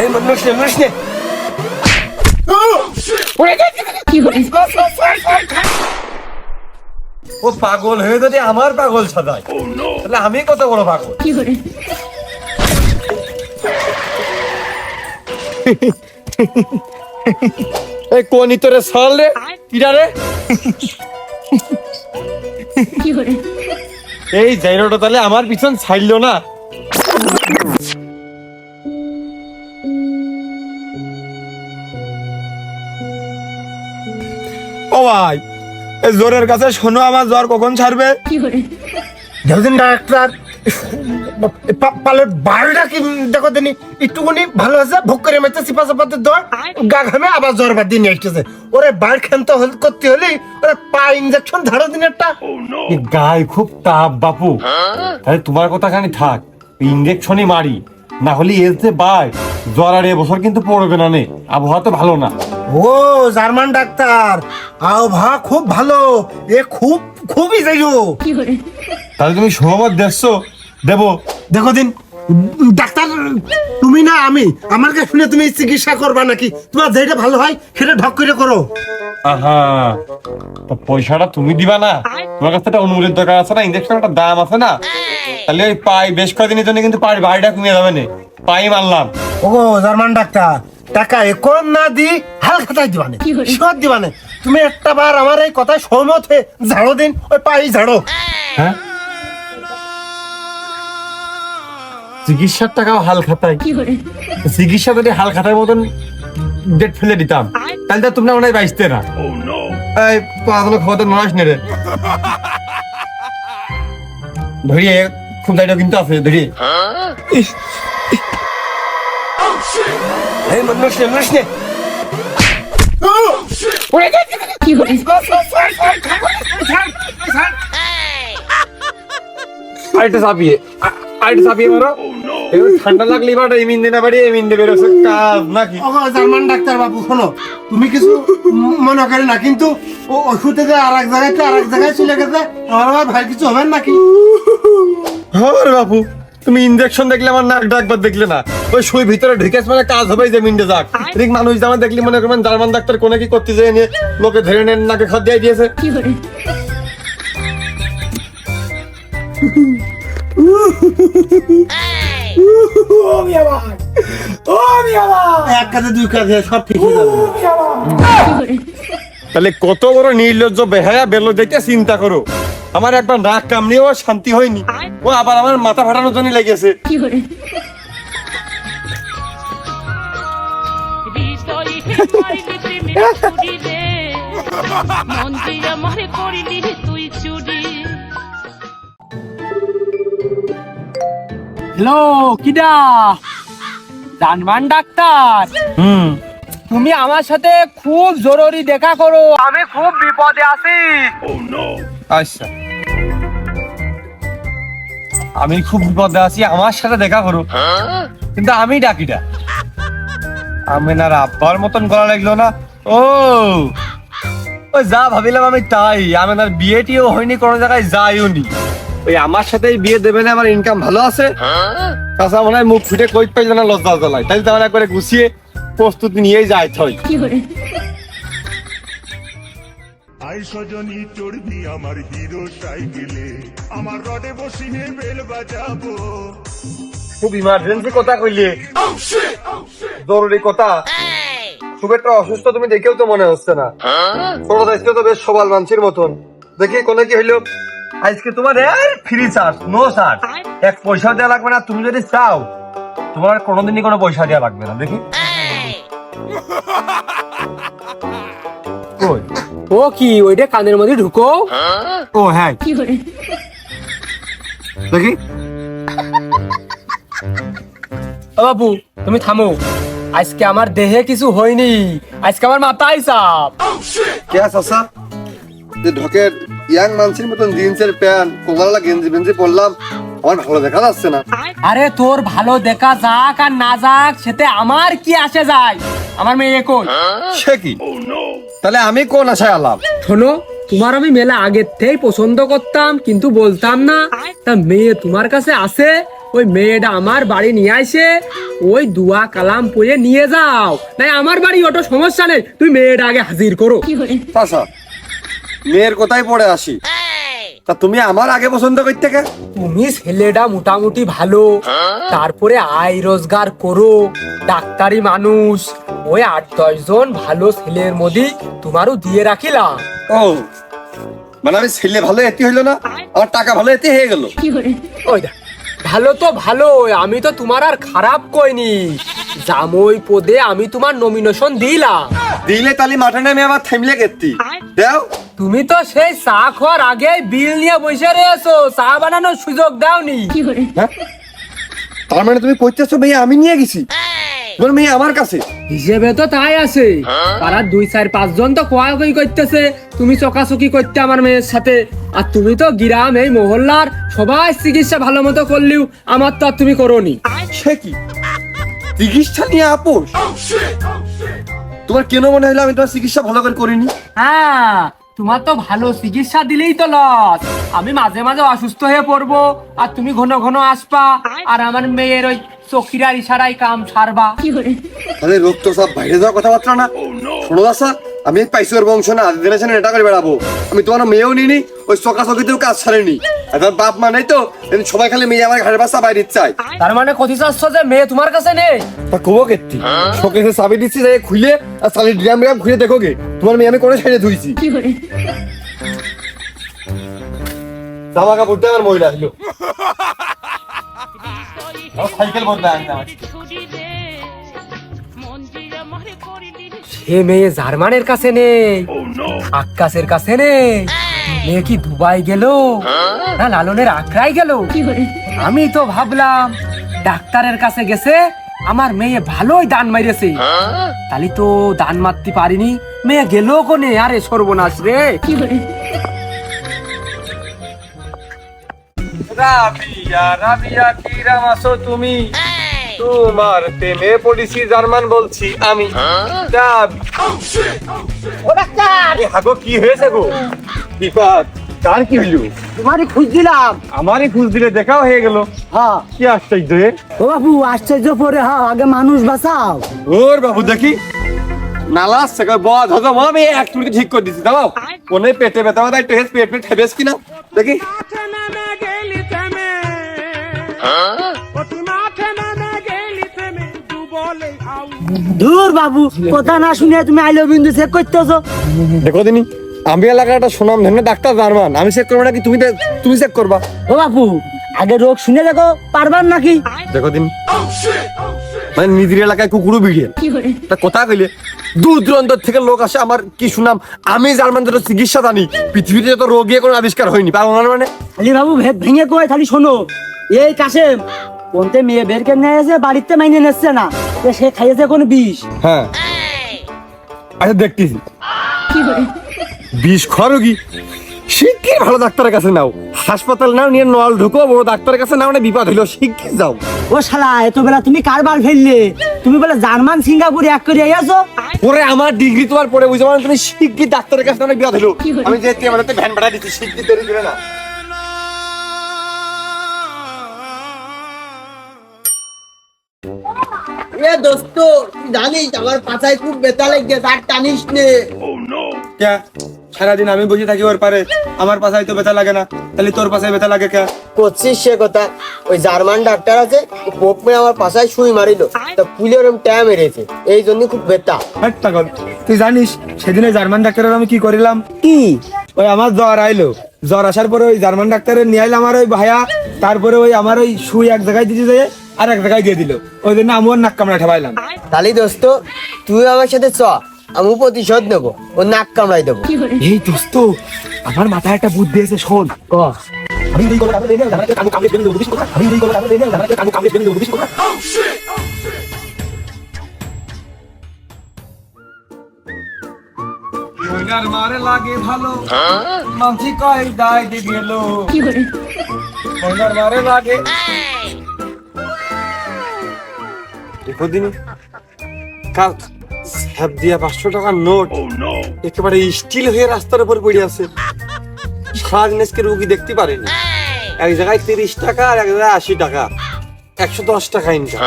এই মন নড়ছে নড়ছে ও পাগল হয়ে যদি আমার পাগল সাদায় তাহলে আমি কত বড় পাগল? এই কোন ইতরে সল রে? কিরা রে? এই জাইরোটা তাহলে আমার পিছন ছাড়লো না। ও ভাই জোরের কাছে শোনো আমার জ্বর কখন ছাড়বে? দেখুন ডাক্তার পালের বারোটা কি দেখো দিনি একটুখানি ভালো আছে ভোগ করে মেতে চিপা চাপাতে দর গা ঘামে আবার জ্বর বাদ দিয়ে আসতেছে। ওরে বার খেলতে করতে হলে ওরে পা ইঞ্জেকশন ধারো দিন একটা। গায়ে খুব তাপ বাপু। তাহলে তোমার কথা খানি থাক ইঞ্জেকশনই মারি। না হলে এর যে বাই জ্বর আর এবছর কিন্তু পড়বে না নে। আবহাওয়া তো ভালো না। ও জার্মান ডাক্তার। আবহাওয়া খুব ভালো। এ খুব খুবই যাইও তাহলে তুমি সহমত দেখছ? দেবো। দেখো দিন। ডাক্তার তুমি না আমি। আমার কাছে শুনে তুমি চিকিৎসা করবা নাকি? তোমার যেটা ভালো হয় সেটা ঢক করে করো। আহা তা পয়সাটা তুমি দিবা না? তোমার কাছে একটা অনুমতির দরকার আছে না? ইঞ্জেকশনটা দাম আছে না? তাহলে ওই পাই বেশ কয়েকদিনের জন্য কিন্তু পাই বাড়িটা কমিয়ে যাবে না। পাই মারলাম ও জার্মান ডাক্তার টাকা এখন না দি হাল? খাতায় দিবানে সব দিবানে তুমি একটা বার আমার এই কথায় সহমত হয়ে ঝাড়ো দিন ওই পাই ঝাড়ো। হ্যাঁ? চিকিৎসার টাকাও হাল খাতায়। চিকিৎসা যদি হাল খাতার মতন ডেট ফেলে দিতাম তাহলে তো তোমরা মনে বাইসতে না। এই পাগল খবর তো নড়াস নে রে। ধরিয়ে খুব দায়িত্ব কিন্তু আছে ধরিয়ে। এই মন নড়ছে নড়ছে আরেকটা চাপিয়ে আরেকটা চাপিয়ে মারো। ঠান্ডা লাগলে এবার এমিন দিনা বাড়ি এমিন দেবে রসের কাজ নাকি ও জার্মান ডাক্তার বাবু শোনো তুমি কিছু মনে করে না কিন্তু ও ওষুধে যে আর এক জায়গায় আর এক জায়গায় চলে গেছে আমার আবার ভাই কিছু হবে নাকি হর বাপু তুমি ইনজেকশন দেখলে আমার নাক ডাকবার দেখলে না ওই সুই ভিতরে ঢুকেছ মানে কাজ হবে যে মিন্ডে যাক ঠিক মানুষ জামা দেখলি মনে করবেন জার্মান ডাক্তার কোনে কি করতে যায় নিয়ে লোকে ধরে নেন নাকে খাদ দিয়ে দিয়েছে এক কাজে দুই কাজে তাহলে কত বড় নির্লজ্জ বেহায়া বেলো দেখতে চিন্তা করো। আমার একবার নাক ও শান্তি হয়নি। ও আবার আমার মাথা ফাটানোর জন্য লেগেছে। হৃদয়ে পাইলি প্রেমের ছুরি রে মন দিয়ে আমার করিলি তুই চুরি। হ্যালো কিডা? জানমান ডাক্তার। হুম। তুমি আমার সাথে খুব জরুরি দেখা করো। আমি খুব বিপদে আছি। আচ্ছা। আমি খুব বিপদে আছি আমার সাথে দেখা করো। কিন্তু আমি ডাকিটা আমি না আব্বার মতন গলা লাগল না। ও। ওই যা ভাবিলাম আমি তাই। আমি না বিয়েটিও হয়নি কোনো জায়গায় যাইও নি। ওই আমার সাথেই বিয়ে দেবে না আমার ইনকাম ভালো আছে। তাছাড়া মনে হয় মুখ ফুটে কই পাইল না লজ্জা জ্বলায়। তাই একবারে গুছিয়ে প্রস্তুতি নিয়েই যায় থই আই সজনী চড়বি আমার হিরো সাইকেলে। আমার রডে বসিনে বেল বাজাবো। খুব ইমার্জেন্সি কথা কইলে। জরুরি কথা। খুব একটা অসুস্থ তুমি দেখেও তো মনে হচ্ছে না। ছোট দেখতে তো বেশ সবাল মানসির মতন। দেখি কোনে কি হইল। আজকে তোমার ফ্রি চার্জ নো চার্জ এক পয়সা দেওয়া লাগবে না তুমি যদি চাও তোমার কোনোদিনই কোনো পয়সা দেওয়া লাগবে না দেখি। ও কি ওইটা কানের মধ্যে ঢুকো? ও হ্যাঁ। দেখি। ও বাবু তুমি থামো। আজকে আমার দেহে কিছু হয়নি। আজকে আমার মাথায় চাপ। কে চাচা যে ঢকের ইয়াং মানসির মতন জিন্সের প্যান্ট গেঞ্জি পরলাম। আমার ভালো দেখা যাচ্ছে না। আরে তোর ভালো দেখা যাক আর না যাক সেতে আমার কি আসে যায়? আমার মেয়ে কই সে কি? তাহলে আমি কোন আশায় আলাম শোনো তোমার আমি মেলা আগের থেকেই পছন্দ করতাম কিন্তু বলতাম না। তা মেয়ে তোমার কাছে আছে ওই মেয়েটা আমার বাড়ি নিয়ে আসে ওই দুয়া কালাম পড়ে নিয়ে যাও। নাই আমার বাড়ি ওটা সমস্যা নেই তুই মেয়েটা আগে হাজির করো। চাচা মেয়ের কোথায় পড়ে আসি? তা তুমি আমার আগে পছন্দ করতে কে? তুমি ছেলেটা মোটামুটি ভালো। তারপরে আয় রোজগার করো ডাক্তারি মানুষ। ওই আট দশ জন ভালো ছেলের মধ্যে তোমারও দিয়ে রাখিলা। ও মানে আমি ছেলে ভালো এতে হইল না আমার টাকা ভালো এতে হয়ে গেল। ওই দেখ, ভালো তো ভালো আমি তো তোমার আর খারাপ কইনি। জামই পদে আমি তোমার নমিনেশন দিলাম। দিলে তালি মাঠে নেমে আবার থেমলে গেতি। দাও। তুমি তো সেই চা খাওয়ার আগে বিল নিয়ে বসে রয়েছো চা বানানোর সুযোগ দাওনি। হ্যাঁ? তার মানে তুমি কইতেছো মেয়ে আমি নিয়ে গেছি। মেয়ে আমার কাছে। হিসেবে তো তাই আছে। পাড়ার দুই চার পাঁচজন তো কোয়াকুই করতেছে। তুমি চকাচকি করতে আমার মেয়ের সাথে। আর তুমি তো গ্রাম এই মহল্লার সবাই চিকিৎসা ভালো মতো করলেও আমার তো আর তুমি করোনি। সে কি? চিকিৎসা নিয়ে আপোষ? তোমার কেন মনে হলো আমি তোমার চিকিৎসা ভালো করে করিনি? হ্যাঁ তোমার তো ভালো চিকিৎসা দিলেই তো লস। আমি মাঝে মাঝে অসুস্থ হয়ে পড়ব, আর তুমি ঘন ঘন আসবা, আর আমার মেয়ের ওই চকিরার ইশারায় কাম সারবা। রোগ তো সব বাইরে যাওয়ার কথাবার্তা না। শোনো দাসা আমি এই পাইসুর বংশ না আজ দিনের এটা করে বেড়াবো। আমি তোমার মেয়েও নিনি ওই চকা চকিতেও কাজ ছাড়েনি। এখন বাপ মানে তো এমনি সবাই খালি মেয়ে আমার ঘরের বাসা বাইরে চাই তার মানে কথি চাচ্ছ যে মেয়ে তোমার কাছে নেই? তা কবো কেত্তি শোকেসে চাবি দিচ্ছি যাই খুলে আর চালি ড্রাম ড্রাম খুলে দেখো গে তোমার মেয়ে আমি করে ছেড়ে ধুইছি? জামা কাপড়টা আমার মহিলা ছিল সাইকেল বলতে ছুরি সে মেয়ে জার্মানের কাছে নেই আকাশের কাছে নেই। মেয়ে কি দুবাই গেল? না লালনের আগ্রায় গেল? আমি তো ভাবলাম ডাক্তারের কাছে গেছে আমার মেয়ে ভালোই দান মাইরেছে। তাহলে তো দান মারতে পারিনি মেয়ে গেল কোনে? আরে সর্বনাশ রে। রাবিয়া রাবিয়া কি রাম আসো তুমি? তোমার প্রেমে পড়েছি জার্মান বলছি আমি। হাগো কি হয়েছে গো? বিপদ। কার কি হইল? তোমারই খুঁজ দিলাম। আমারই খুঁজ দিলে দেখাও হয়ে গেল। হ্যাঁ। কি আশ্চর্য হে ও বাবু আশ্চর্য পরে হ্যাঁ আগে মানুষ বাঁচাও। ওর বাবু দেখি। নালা আসছে কই বদ হতো আমি এক মিনিট ঠিক করে দিছি দাও কোনে পেটে ব্যথা একটু হেস পেট পেট ঠেবেস কিনা? দেখি। দূর বাবু কথা না শুনে তুমি আইলো বিন্দু চেক করতেছো। দেখো দিনি আমি এলাকাটা সুনাম ধন্য ডাক্তার জার্মান। আমি চেক করব নাকি তুমি তুমি চেক করবা? ও বাবু আগে রোগ শুনে দেখো পারবার নাকি? দেখো দিন মানে নিজের এলাকায় কুকুরও বিড়িয়ে তা কথা কইলে? দূর দূরান্ত থেকে লোক আসে আমার কি শুনাম আমি জার্মান যত চিকিৎসা জানি। পৃথিবীতে যত রোগী কোনো আবিষ্কার হয়নি পারব না মানে? খালি বাবু ভেদ ভেঙে কয় খালি শোনো। এই কাশেম কোনতে মেয়ে বের নিয়ে এসে বাড়িতে মাইনে নিচ্ছে না? তো সে খাইয়েছে কোন বিষ? হ্যাঁ। আচ্ছা দেখতেছি বিষ খা রোগী শিগগির ভালো ডাক্তারের কাছে নাও? হাসপাতাল নাও নিয়ে নল ঢুকো বড় ডাক্তারের কাছে নাও না বিপদ হইল শিগগির যাও? ও শালা এত বেলা তুমি কারবার ফেললে? তুমি বলে জার্মান সিঙ্গাপুরে এক করে আইয়াছো? পরে আমার ডিগ্রি তোমার পরে পারো তুমি শিগগির ডাক্তারের কাছে নাও না বিপদ হইল। আমি যে আমার ভ্যান ভাড়া দিচ্ছি শিগগির দেরি করে না। এ দোস্ত তুই জানিস আমার পাছায় খুব বেতা লাগছে তার টানিস নে। কে? সারাদিন আমি বসে থাকি ওর পারে। আমার পাশায় তো ব্যথা লাগে না। তাহলে তোর পাশায় ব্যথা লাগে কে? করছিস সে কথা? ওই জার্মান ডাক্তার আছে পোপ আমার পাছায় সুই মারিল। তা পুলে ওরম ট্যা মেরেছে। এই জন্য খুব ব্যথা। হাট পাগল। তুই জানিস সেদিনে জার্মান ডাক্তারের আমি কি করিলাম? কি? ওই আমার জ্বর আইলো। জ্বর আসার পরে ওই জার্মান ডাক্তারের নিয়ে আইলো আমার ওই ভাইয়া তারপরে ওই আমার ওই সুই এক জায়গায় দিতে যায় আর এক জায়গায় দিয়ে দিল। ওই জন্য আমি ওর নাক কামড়া ঠেবাইলাম। তাহলে দোস্ত তুই আমার সাথে চ। আমি প্রতিশোধ নেব ও নাক কামড়াই দেবো। এই দোস্ত আমার মাথায় একটা বুদ্ধি এসে শোন। ক? আমি দুই করে কামড়ে দিলাম জামাইকে কামড়ে বেঁধে দেবো বুঝিস আমি দুই করে কামড়ে দিলাম জামাইকে কামড়ে বেঁধে দেবো বুঝিস মারে লাগে ভালো মানসি কয় দায় দি গেল। মারে লাগে। দেখো দিনি কাল স্যাপ দিয়া পাঁচশো টাকার নোট। একেবারে স্টিল হয়ে রাস্তার উপর পড়ে আছে। সারাদিন আজকে রুগী দেখতে পারেনি। এক জায়গায় তিরিশ টাকা আর এক জায়গায় আশি টাকা। একশো দশ টাকা ইনকাম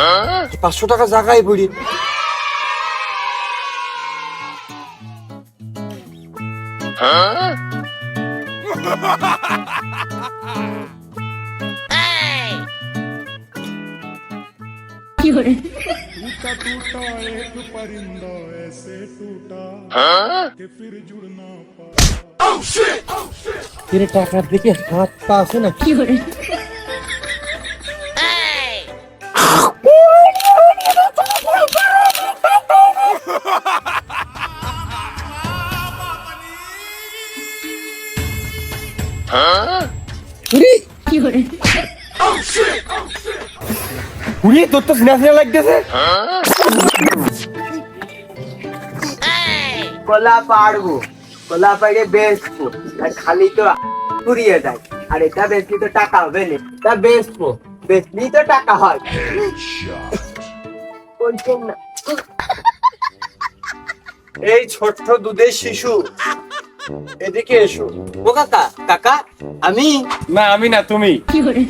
পাঁচশো টাকা জায়গায় পড়ি। टूटा टूटा एक परिंदा ऐसे टूटा कि फिर जुड़ना पा तेरे टाका देखिए हाथ पास है ना উড়ি তোর তো সিনা সিনা লাগতেছে কলা পারব কলা পাইলে বেচবো আর খালি তো পুড়িয়ে দেয়। আর এটা বেচলি তো টাকা হবে না। তা বেচবো বেচলি তো টাকা হয়। বলছেন না। এই ছোট্ট দুধের শিশু এদিকে এসো। ও কাকা কাকা আমি? না আমি না তুমি।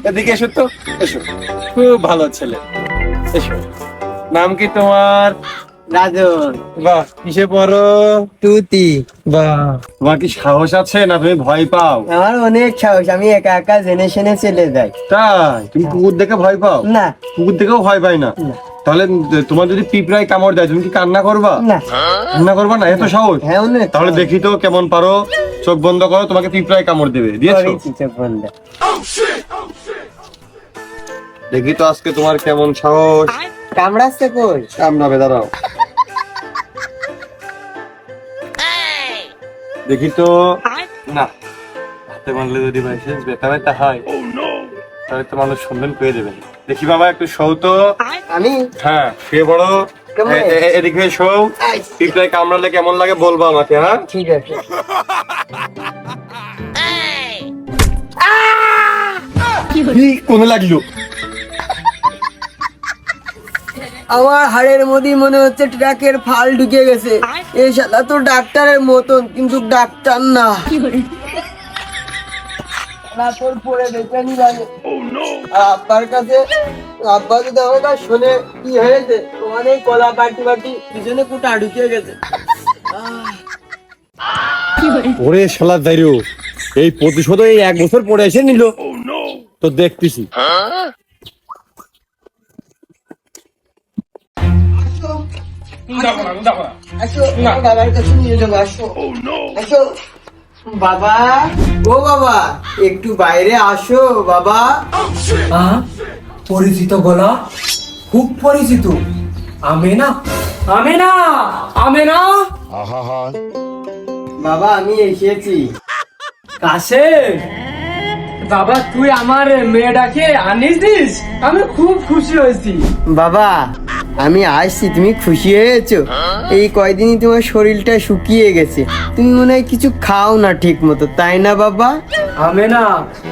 এদিকে এসো তো এসো। খুব ভালো ছেলে। এসো। নাম কি তোমার? রাজন। বাহ কিসে পড়ো? তুতি বাহ। তোমার কি সাহস আছে না তুমি ভয় পাও? আমার অনেক সাহস আমি একা একা জেনে শুনে চলে যাই। তাই? তুমি কুকুর দেখে ভয় পাও? না। কুকুর দেখেও ভয় পাই না? তাহলে তোমার যদি পিঁপড়ায় কামড় দেয় তুমি কি কান্না করবা? না। কান্না করবা না? এত সাহস। হ্যাঁ তাহলে দেখি তো কেমন পারো। চোখ বন্ধ করো তোমাকে পিঁপড়ায় কামড় দেবে। দিয়েছ? চোখ বন্ধ। দেখি তো আজকে তোমার কেমন সাহস। কামড়াচ্ছে কই? কামড়াবে দাঁড়াও। দেখি তো। না হাতে মারলে যদি বাইসে ব্যথা ব্যথা হয় তাহলে তো মানুষ পেয়ে দেবেন দেখি বাবা একটু শৌ তো। আমি? হ্যাঁ শুয়ে এ- এদিকে শৌ পিঁপড়ায় কামড়ালে কেমন লাগে বলবা আমাকে হ্যাঁ? ঠিক আছে। কোনে লাগল? আমার হাড়ের মধ্যে মনে হচ্ছে ট্রাকের ফাল ঢুকে গেছে। এই শালা তো ডাক্তারের মতন, কিন্তু ডাক্তার না। তারপর পরে জানে আব্বার কাছে, আব্বা কি হয়েছে? কলা পিছনে গেছে। ওরে শালা দাইরো, এই প্রতিশোধ এই এক বছর পরে এসে নিল। তো দেখতেছি। আসো বাবার কাছে নিয়ে যাব আসো। আসো। বাবা ও বাবা একটু বাইরে আসো বাবা। পরিচিত গলা? খুব পরিচিত। আমেনা? আমেনা! আমেনা! বাবা আমি এসেছি। কাছে বাবা তুই আমার মেয়েটাকে আনিস আমি খুব খুশি হয়েছি। বাবা আমি আসছি তুমি খুশি হয়েছো? এই কয়দিনই তোমার শরীরটা শুকিয়ে গেছে। তুমি মনে হয় কিছু খাও না ঠিক মতো তাই না বাবা? আমেনা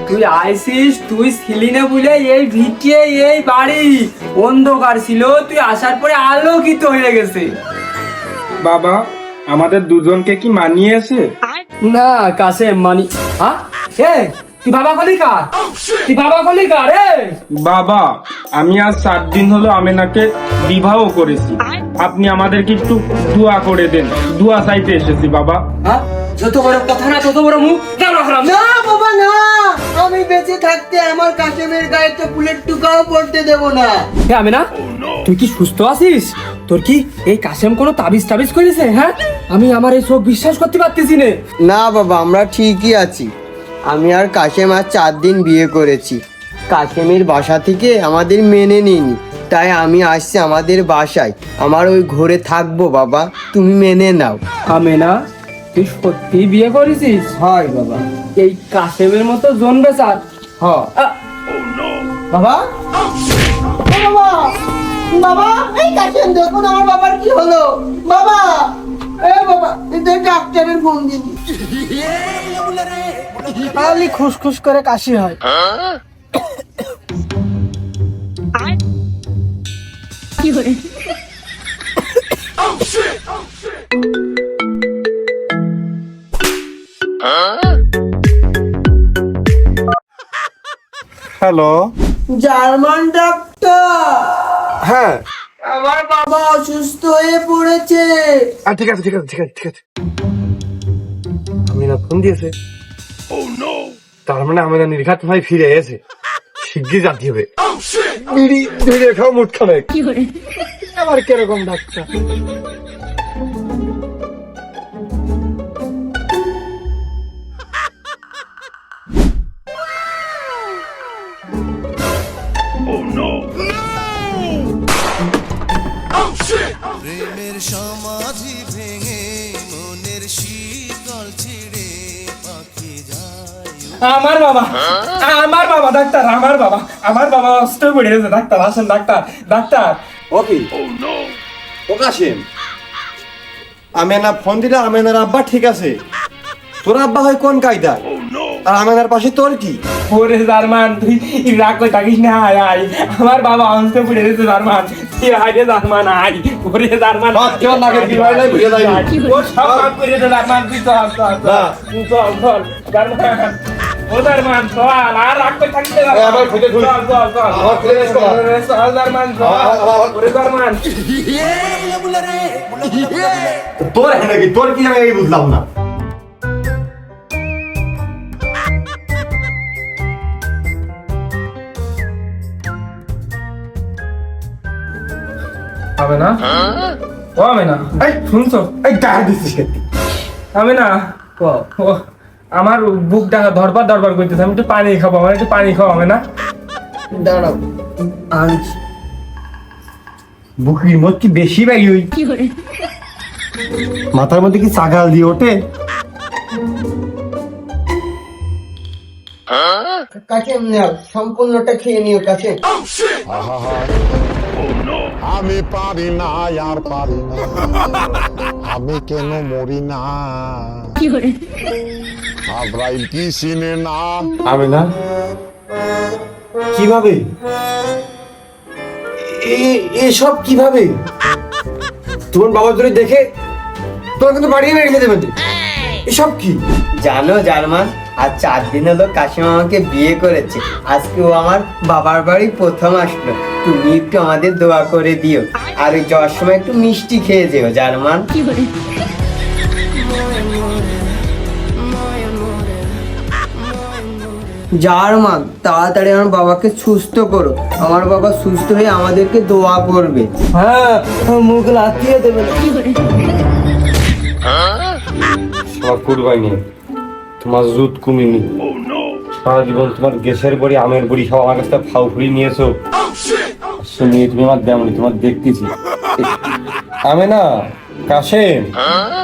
তুই আইসিস তুই ছিলি না বলে এই ভিটে এই বাড়ি। অন্ধকার ছিল তুই আসার পরে আলোকিত হয়ে গেছে। বাবা আমাদের দুজনকে কি মানিয়েছে? না কাছে মানি হ্যাঁ তুই বাবা কলি কার? তুই বাবা কলি কার এ বাবা আমি আজ সাত দিন হলো আমেনাকে বিবাহ করেছি। আপনি আমাদেরকে একটু দোয়া করে দেন। দোয়া চাইতে এসেছি বাবা। হ্যাঁ? যত বড় কথা না তত বড় মুখ। না বাবা না। আমি বেঁচে থাকতে আমার কাশেমের গায়ে তো ফুলের টুকাও পড়তে দেব না। হে আমেনা তুই কি সুস্থ আছিস? তোর কি এই কাশেম কোনো তাবিজ তাবিজ করেছে হ্যাঁ? আমি আমার এই সব বিশ্বাস করতে পারতেছি না। না বাবা আমরা ঠিকই আছি। আমি আর কাশেম আর চার দিন বিয়ে করেছি। কাশেমের বাসা থেকে আমাদের মেনে নিনি তাই আমি আসছি আমাদের বাসায়। আমার ওই ঘরে থাকব বাবা। তুমি মেনে নাও। আমেনা তুই সত্যি বিয়ে করেছিস? হয় বাবা। এই কাশেমের মতো জন বেচার হ। বাবা। বাবা বাবা এই কাশেম দেখুন আমার বাবার কি হলো। বাবা এ বাবা ডাক্তারের ফোন দিন খালি খুসখুস করে কাশি হয়। হ্যালো। জার্মান ডাক্তার। হ্যাঁ। আমার বাবা অসুস্থ হয়ে পড়েছে। ঠিক আছে ঠিক আছে ঠিক আছে ঠিক আছে। আমি না ফোন দিয়েছে। তার মানে আমি না নির্ঘাত ভাই ফিরে এসে শিগগির জানতে হবে। বিড়ি ধরে খাও মুঠ খানে আবার কীরকম ডাক্তার প্রেমের সমাধি ভেঙে আমার বাবা। আমার বাবা ডাক্তার আমার বাবা। আমার বাবা অস্ত পড়ে গেছে ডাক্তার আসেন ডাক্তার ডাক্তার। ওকে? ও কাশিম আমেনা ফোন দিলে আমেনার আব্বা ঠিক আছে। তোর আব্বা হয় কোন কায়দা আর আমেনার পাশে তোর কি? ওরে জার্মান তুই রাগ করে থাকিস না? আয় আয়। আমার বাবা পড়ে গেছে জার্মান। তুই আয় রে জার্মান আয়। ওরে জার্মান। কেউ বুঝে যায়নি। ও সব কাজ করে দে জার্মান তুই চল। জার্মান। ও জার্মান চল আর করে থাকিস না আবার খুঁজে চল আবার খুঁজে নিস চল আবার- আবার- ওরে তোর হ্যাঁ নাকি তোর কি আমি বুঝলাম না হবে না ও হবে না এই শুনছো এই ডাক দিছিস কেন? হবে না ও আমার বুক ডাকা ধরবার ধরবার করতেছে আমি একটু পানি খাব আমার একটু পানি খাওয়া হবে না? দাঁড়াও আনছি বুকির বেশি ওই। মাথার মধ্যে কি চাগাল দিয়ে ওঠে? কাছে নাও? সম্পূর্ণটা খেয়ে নিও কাছে আমি পারি না আর পারি না। আমি কেন মরি না? আব্রাইল কি চিনে না? আমি না কীভাবে? এ- এসব কীভাবে? তোমার বাবা ধরে দেখে তোর কিন্তু বাড়িয়ে মেরে খেতে পারবে এসব কি? জানো জার্মান আর চার দিন হলো কাশিম আমাকে বিয়ে করেছে। আজকে ও আমার বাবার বাড়ি প্রথম আসলো। তুমি একটু আমাদের দোয়া করে দিও। আর ওই যাওয়ার সময় একটু মিষ্টি খেয়ে যেও জার্মান জার্মান তাড়াতাড়ি আমার বাবাকে সুস্থ করো। আমার বাবা সুস্থ হয়ে আমাদেরকে দোয়া করবে। হ্যাঁ মুখ লাথিয়ে দেবে। কুরবানি তোমার জুত কুমিনি। সারা জীবন তোমার গ্যাসের বড়ি আমের বড়ি সব আমার কাছে ফাউ ফুড়ি নিয়েছো। শুনিয়ে তুমি আমার দেমনি তোমার দেখতেছি। আমি না কাশেম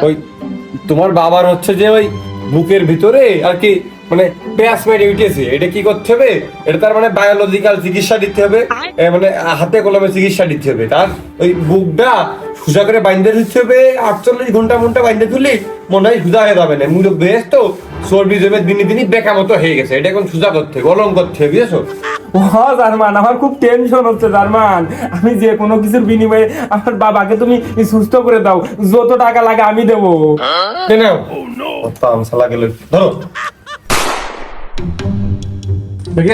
ওই তোমার বাবার হচ্ছে যে ওই বুকের ভিতরে আর কি মানে মেরে উঠেছে এটা কি করতে হবে? এটা তার মানে বায়োলজিক্যাল চিকিৎসা দিতে হবে। মানে হাতে কলমে চিকিৎসা দিতে হবে। তার ওই বুকটা সুজা করে বাইন্দে দিতে হবে আটচল্লিশ ঘণ্টা ঘণ্টা বাইন্দে তুললি মনে হয় সুজা হয়ে যাবে না। মুলো বেশ তো চর্বি জমে দিনে দিনই বেকা মতো হয়ে গেছে। এটা এখন সুজা করতে হবে গলম করতে হবে বুঝেছ? ও জার্মান আমার খুব টেনশন হচ্ছে জার্মান। আমি যে কোনো কিছুর বিনিময়ে আমার বাবাকে তুমি সুস্থ করে দাও। যত টাকা লাগে আমি দেবো। কেন তামসালা গেলে। ধরো। দেখি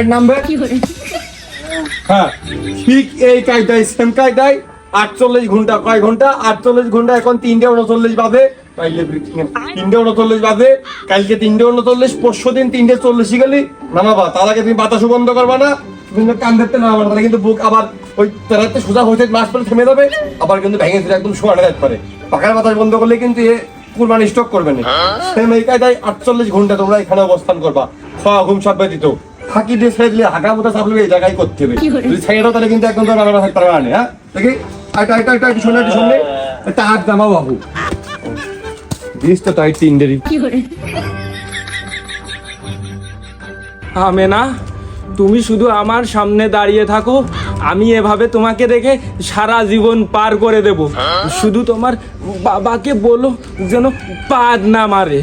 এক নাম্বার। হ্যাঁ ঠিক এই কায়দায় সেম কায়দায় আটচল্লিশ ঘণ্টা কয় ঘণ্টা? আটচল্লিশ ঘণ্টা এখন তিনটে উনচল্লিশ বাজে। পাইলে তিনটে উনচল্লিশ বাজে। কালকে তিনটে উনচল্লিশ পরশু দিন তিনটে চল্লিশ গেলি। নামাবা তার আগে তুমি বাতাসু বন্ধ করবা না। তুমি কান ধরতে নামাবা তাহলে কিন্তু বুক আবার ওই তেরাতে সোজা হইতে মাস পরে থেমে যাবে। আবার কিন্তু ভেঙে ফিরে একদম শোয়ানো যেতে পারে। পাখার বাতাস বন্ধ করলে কিন্তু এ কুরবানি স্টক করবে না। সেম এই কায়দায় আটচল্লিশ ঘণ্টা তোমরা এখানে অবস্থান করবা। খাওয়া ঘুম সব ব্যতীত। ফাঁকি দিয়ে ছেড়ে দিলে হাঁকা মতো চাপলে এই জায়গায় করতে হবে। যদি ছেড়ে দাও তাহলে কিন্তু একদম তোর বাংলা থাকতে পারবে না হ্যাঁ? দেখি? আইটা আইটা আইটা একটু শুনে একটু শুনলে একটা হাত জামাও বাবু। দিস তো টাইট তিনডেরই আমে না তুমি শুধু আমার সামনে দাঁড়িয়ে থাকো আমি এভাবে তোমাকে দেখে সারা জীবন পার করে দেব। শুধু তোমার বাবাকে বলো যেন পাদ না মারে।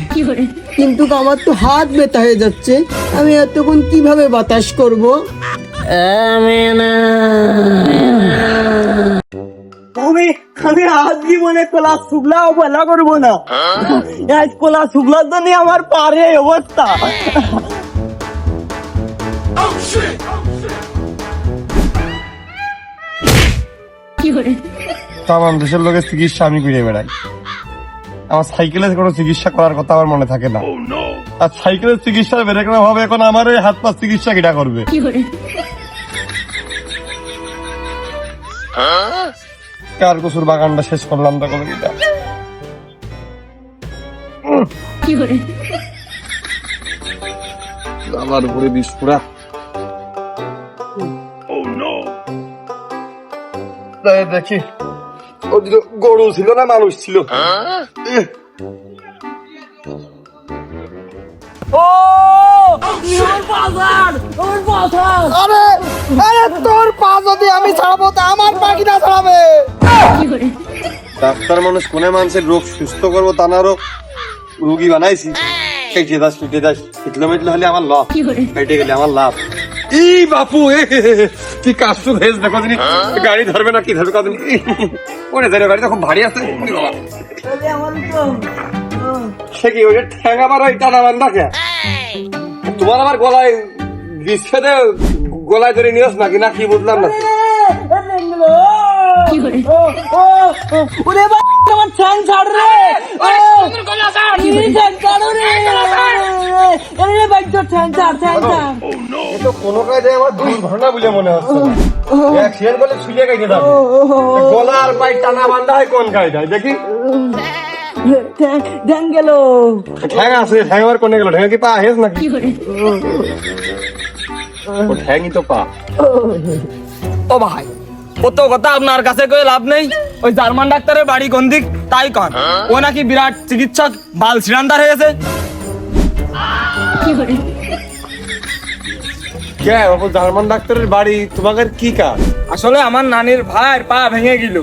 কিন্তু আমার তো হাত ব্যথা হয়ে যাচ্ছে। আমি এতক্ষণ কীভাবে বাতাস করব? আমি আমি আজ জীবনে কলা শুকলাও বলা করব না। আজ কলা শুকলার জন্য আমার পারে এই অবস্থা তাম দেশের লোকের চিকিৎসা আমি করে বেড়াই। আমার সাইকেলে কোনো চিকিৎসা করার কথা আমার মনে থাকে না। আর সাইকেলের চিকিৎসা বেড়ে কোনো ভাবে এখন আমার এই হাত পা চিকিৎসা কিটা করবে? কার কসুর বাগানটা শেষ করলাম তো কোনো কিটা? আমার উপরে বিষ পুরা দেখি। ওদিকে গরু ছিল না মানুষ ছিল। এহ, ও! ওর বাজার ওর বাজার আরে আরে তোর পা যদি আমি ছাড়াবো তা আমার পাখিটা ছাড়াবে? ডাক্তার মানুষ কোনে মানুষের রোগ সুস্থ করব তা না রোগ? রুগী বানাইছি। দাস মেটলে হলে আমার লাভ। কেটে গেলে আমার লাভ। ই বাপু এ কি কাশু ভেজ দেখো দিনি গাড়ি ধরবে না কি ধরবে কদিন ওরে ধরে গাড়ি তখন ভারী বাবা। সে কি ওই যে মারা ওই টানা বান্ধা কে তোমার আবার গলায় বিষ খেতে গলায় ধরে নিয়েছ নাকি না কি বুঝলাম না ওরে আমার ছাড় রে। ঠ্যাং ছাড় রে। আরে ভাই তোর ঠ্যাং ছাড় ঠ্যাং ছাড়। তো কোনো কাজে আমার দুর্ঘটনা বলে মনে হচ্ছে অ্যাক্সিডেন্ট বলে ছুঁয়ে গেছে যাবে গলা আর পাই টানা বান্ধা হয় কোন কায়দায় দেখি? ঠ্যাং গেল। ঠ্যাং আছে ঠ্যাং আবার কোনে গেল? ঠ্যাং কি পা হেস নাকি? ও ঠ্যাংই তো পা। ও ভাই। কত কথা আপনার কাছে কই লাভ নেই। ওই জার্মান ডাক্তারের বাড়ি কোন দিক? তাই কন। ও নাকি বিরাট চিকিৎসক বাল সিরান্দার হয়েছে। কে বাবু জার্মান ডাক্তারের বাড়ি? তোমাকে কি কাজ? আসলে আমার নানির ভাইয়ের পা ভেঙে গেল।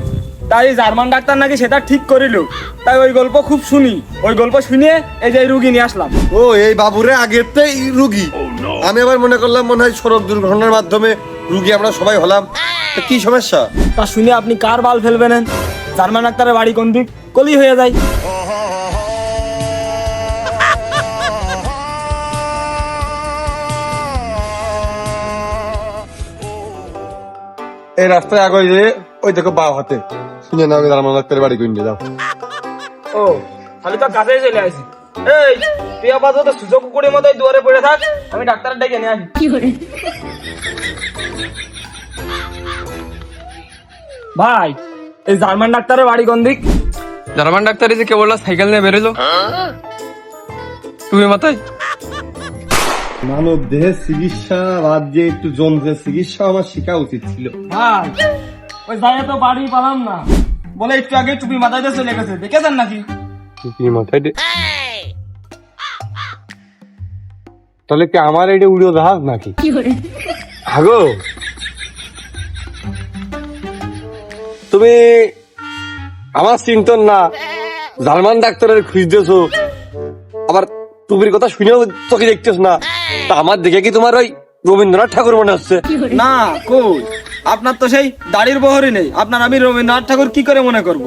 তাই জার্মান ডাক্তার নাকি সেটা ঠিক করিল। তাই ওই গল্প খুব শুনি। ওই গল্প শুনিয়ে এই যে রুগী নিয়ে আসলাম। ও এই বাবুরে আগের তো রুগী আমি আবার মনে করলাম মনে হয় সড়ক দুর্ঘটনার মাধ্যমে রুগী আমরা সবাই হলাম। তা কি সমস্যা? তা শুনে আপনি কার বাল ফেলবেন জার্মান ডাক্তারের বাড়ি কোন দিক? কলি হয়ে যায়। এই রাস্তায় আগে যে ওই দেখো বাও হাতে। শুনে না আমি জার্মান ডাক্তারের বাড়ি কিনে যাও। ও খালি তো কাছেই চলে আসি। এই তুই আপাতত সুযোগ কুকুরের মতো দুয়ারে পড়ে থাক আমি ডাক্তার ডেকে নিয়ে আসি। ভাই এই জার্মান ডাক্তারের বাড়ি কোন দিক? জার্মান ডাক্তার যে কেবল সাইকেল নিয়ে বেরোলো। তুমি মাথায়? মানব দেহের চিকিৎসা বাদ দিয়ে একটু যন্ত্রের চিকিৎসা আমার শেখা উচিত ছিল। ভাই ওই জায়গা তো বাড়ি পালাম না। বলে একটু আগে টুপি মাথায় দিয়ে চলে গেছে দেখেছেন নাকি? কি মাথায় দে তাহলে কি আমার এটা উড়ো জাহাজ নাকি? হাগো তুমি আমার চিন্তন না জার্মান ডাক্তারের খুঁজতেছো আবার টুপির কথা শুনেও চোখে দেখতেছ না। তা আমার দেখে কি তোমার ওই রবীন্দ্রনাথ ঠাকুর মনে হচ্ছে? না কই? আপনার তো সেই দাড়ির বহরই নেই। আপনার আমি রবীন্দ্রনাথ ঠাকুর কি করে মনে করব?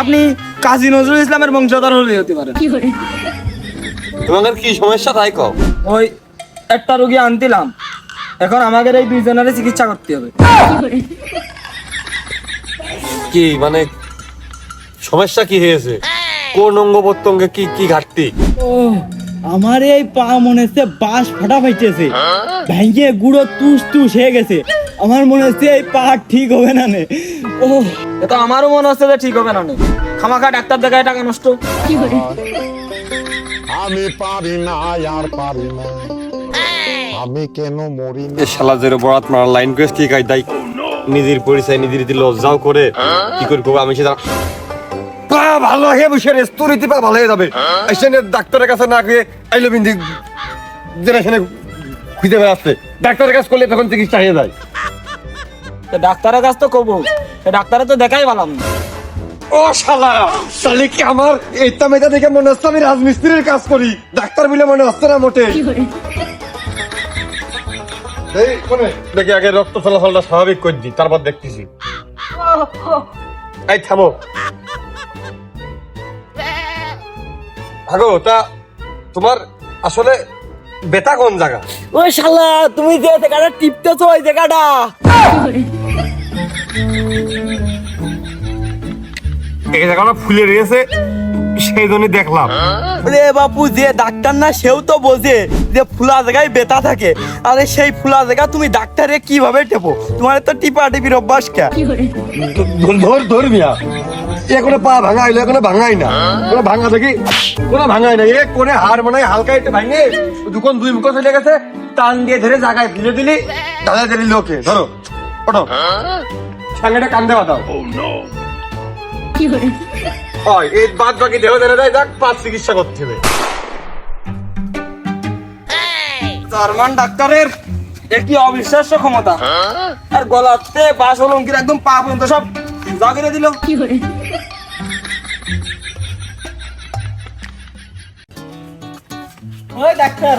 আপনি কাজী নজরুল ইসলামের বংশধর হলেই হতে পারেন। তোমাদের কি সমস্যা তাই কও? ওই একটা রোগী আনতিলাম এখন আমাদের এই দুইজনের চিকিৎসা করতে হবে। কি মানে সমস্যা কি হয়েছে? কোন অঙ্গ প্রত্যঙ্গে কি কি ঘাটতি? ও আমার এই পা মনে হচ্ছে বাস ফাটা পাইতেছে ভেঙে গুঁড়ো তুস তুস হয়ে গেছে। আমার মনে হচ্ছে এই পা ঠিক হবে না নে। ও। এটা আমারও মনে হচ্ছে যে ঠিক হবে না নে। খামাখা ডাক্তার দেখায় টাকা নষ্ট। আমি পারি না আর পারি না। আমি কেন মরি এ শালা জেরো বরাত মারার লাইন কোয়েস কি কাজ দাই? নিজের পরিচয় নিজের রীতি লজ্জাও করে। কি করে করব আমি সেটা পা ভালো হয়ে বসে রে স্তরিতে পা ভালো হয়ে যাবে। এসে ডাক্তারের কাছে না গিয়ে আইলো বিন্দি জেনারেশনে খুঁজে বেড়াচ্ছে। ডাক্তারের কাছে করলে তখন চিকিৎসা হয়ে যায়। তো ডাক্তারের কাছ তো করব ডাক্তারে তো দেখাই পালাম না। ও শালা তাহলে কি আমার এইটা মেয়েটা দেখে মনে হচ্ছে আমি রাজমিস্ত্রির কাজ করি? ডাক্তার বলে মনে হচ্ছে না মোটে। এই কোনে? দেখি আগে রক্ত চলাচলটা স্বাভাবিক করে দিই তারপর দেখতেছি। এই থামো। আগো তা তোমার আসলে বেতা কোন জায়গা? ওই শালা তুমি যে জায়গাটা টিপতেছো ওই জায়গাটা। এই জায়গাটা ফুলে রয়েছে। সেই দেখলাম। রে বাপু যে ডাক্তার না সেও তো বোঝে যে ফুলা জায়গায় বেতা থাকে। আরে সেই ফুলা জায়গা তুমি ডাক্তারে কীভাবে টেপো? তোমার তো টিপা টিপির অভ্যাস কে? ধর ধর মিয়া। এ কোনো পা ভাঙাইলো এখনও ভাঙাই না। কোনো ভাঙা দেখি কোনো ভাঙাই না। এ কোনে হার মনে হয় হালকা একটু ভাঙে দুখন দুই মুখ চলে গেছে টান দিয়ে ধরে জায়গায় ফেলে দিলি দাদা দিলি লোকে ধরো ওটো সামনেটা কান্দে বাতাও হয়। এই বাদ বাকি দেহ দেনে দেয় যাক পাঁচ চিকিৎসা করতে হবে। জার্মান ডাক্তারের একটি অবিশ্বাস্য ক্ষমতা। আর গলাতে বাস অলঙ্কির একদম পা পর্যন্ত সব জাগিয়ে দিল। ওই ডাক্তার।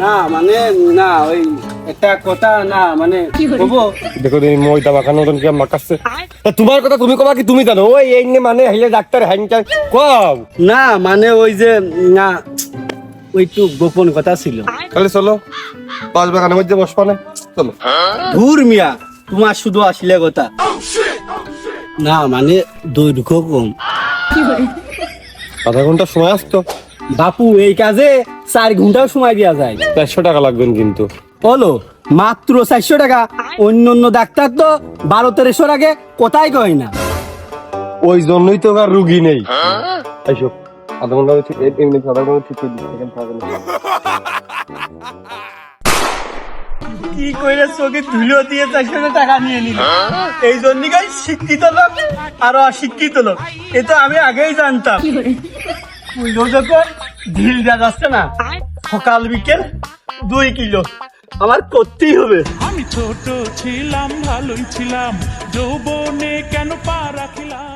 না মানে না ওই একটা কথা না মানে দেখো এই মতন কি মাখাচ্ছে তা তোমার কথা তুমি কবা কি তুমি জানো? ওই এই মানে হইলে ডাক্তার হ্যাং চ্যাং কও। না মানে ওই যে না গোপন কথা ছিল। তাহলে চলো। পাঁচ বাগানের মধ্যে বসবা না চলো। ধুর মিয়া তোমার শুধু আসলে কথা। না মানে দৈর্ঘ্য কম। আধা ঘণ্টা সময় আসতো বাপু এই কাজে চার ঘন্টাও সময় দেওয়া যায়। চারশো টাকা লাগবেন কিন্তু। বলো মাত্র চারশো টাকা। অন্য অন্য ডাক্তার তো বারো তেরোশোর আগে কোথায় কয় না? ওই জন্যই তো আর রুগী নেই। এইসব আধা ঘণ্টা এমনি আধা ঘণ্টা ঠিক করে দিচ্ছি এখানে থাকবে না। কি কইরে চোখে ধুলো দিয়ে চারশো টাকা নিয়ে নিল। এই জন্য শিক্ষিত লোক আর অশিক্ষিত লোক? এ তো আমি আগেই জানতাম। ঢিল দেওয়া যাচ্ছে না। সকাল বিকেল দুই কিলো। আমার করতেই হবে। আমি ছোট ছিলাম ভালোই ছিলাম যৌবনে কেন পা রাখিলাম?